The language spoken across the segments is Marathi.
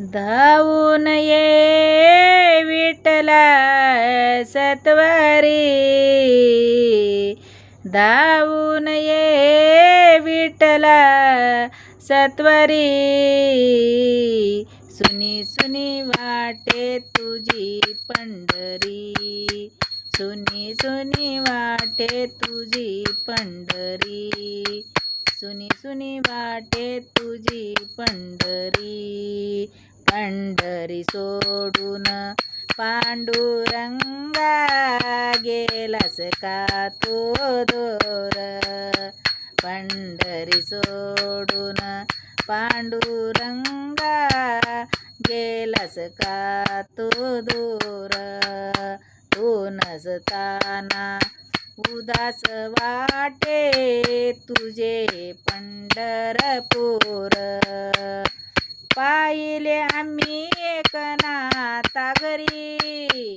धावून ये विठला सत्वारी धावून ये विठला सत्वरी सुनी सुनी वाटे तुझी पंढरी. सुनी सुनी वाटे तुझी पंढरी. सुनी सुनी वाटे तुझी पंढरी. पंढरी सोडून पांडुरंगा गेलास का तो दोर. पंढरी सोडून पांडुरंगा गेलास का तो दूर. तू नसताना उदास वाटे तुझे पंढरपूर. पाहिले आम्ही एकनाथा घरी.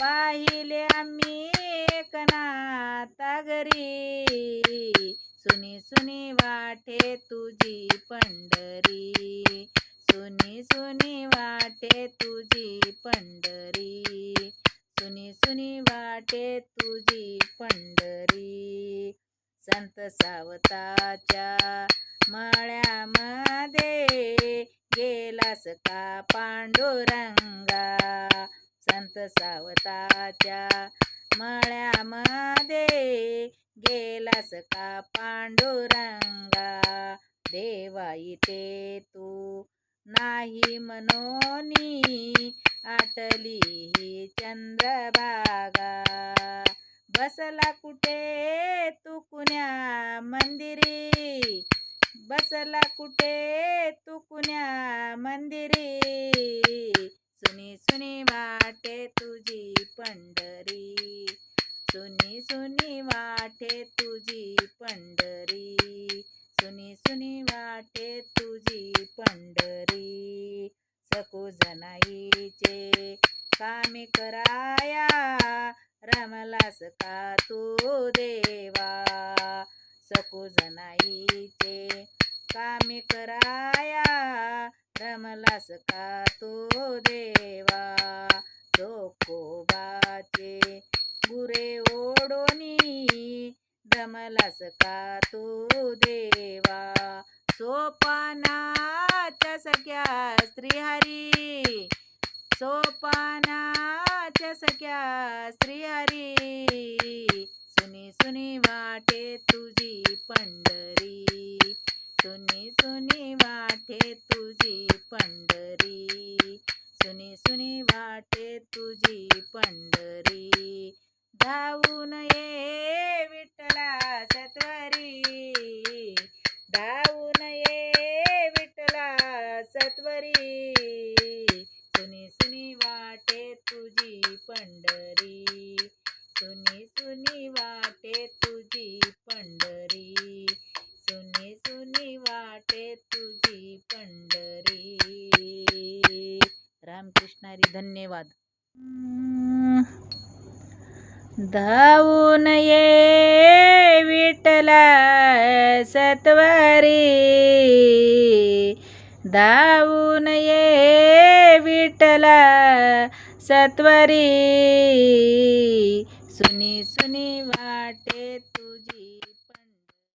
पाहिले आम्ही एकनाथा घरी. सुनी सुनी वाटे तुझी पंढरी. सुनी सुनी वाटे तुझी पंढरी. सुनी सुनी वाटे तुझी पंढरी. संत सावताच्या का पांडुरंगा संत सावताच्या मळ्यामध्ये गेलास का पांडुरंगा? देवा इथे तू नाही मनोनी आटली ही चंद्रभागा. बसला कुठे तू कुण्या मंदिरी? बसला कुठे? तू कुण्या मंदिरी. सुनी सुनी वाटे तुझी पंढरी. सुनी सुनी वाटे तुझी पंढरी. सुनी सुनी वाटे तुझी पंढरी. सकू जनाईचे कामे कराया. रमलास का तू देवा? सकू जनाईचे कामे कराया. रमलास का तो देवा? जोकोबाचे गुरे ओढोनी. दमलास का तो देवा? सोपानाच्या सख्या श्रीहरी. सोपानाच्या सख्या श्रीहरी. सुनी सुनी वाटे तुझी पंढरी. तुझी पंढरी. सुनी सुनी वाटे तुझी पंढरी. सुनी सुनी वाटे तुझी पंढरी. रामकृष्णारी धन्यवाद. धावून ये विठला सत्वरी धावून ये विठला सत्वरी. सुनी सुनी वाटेत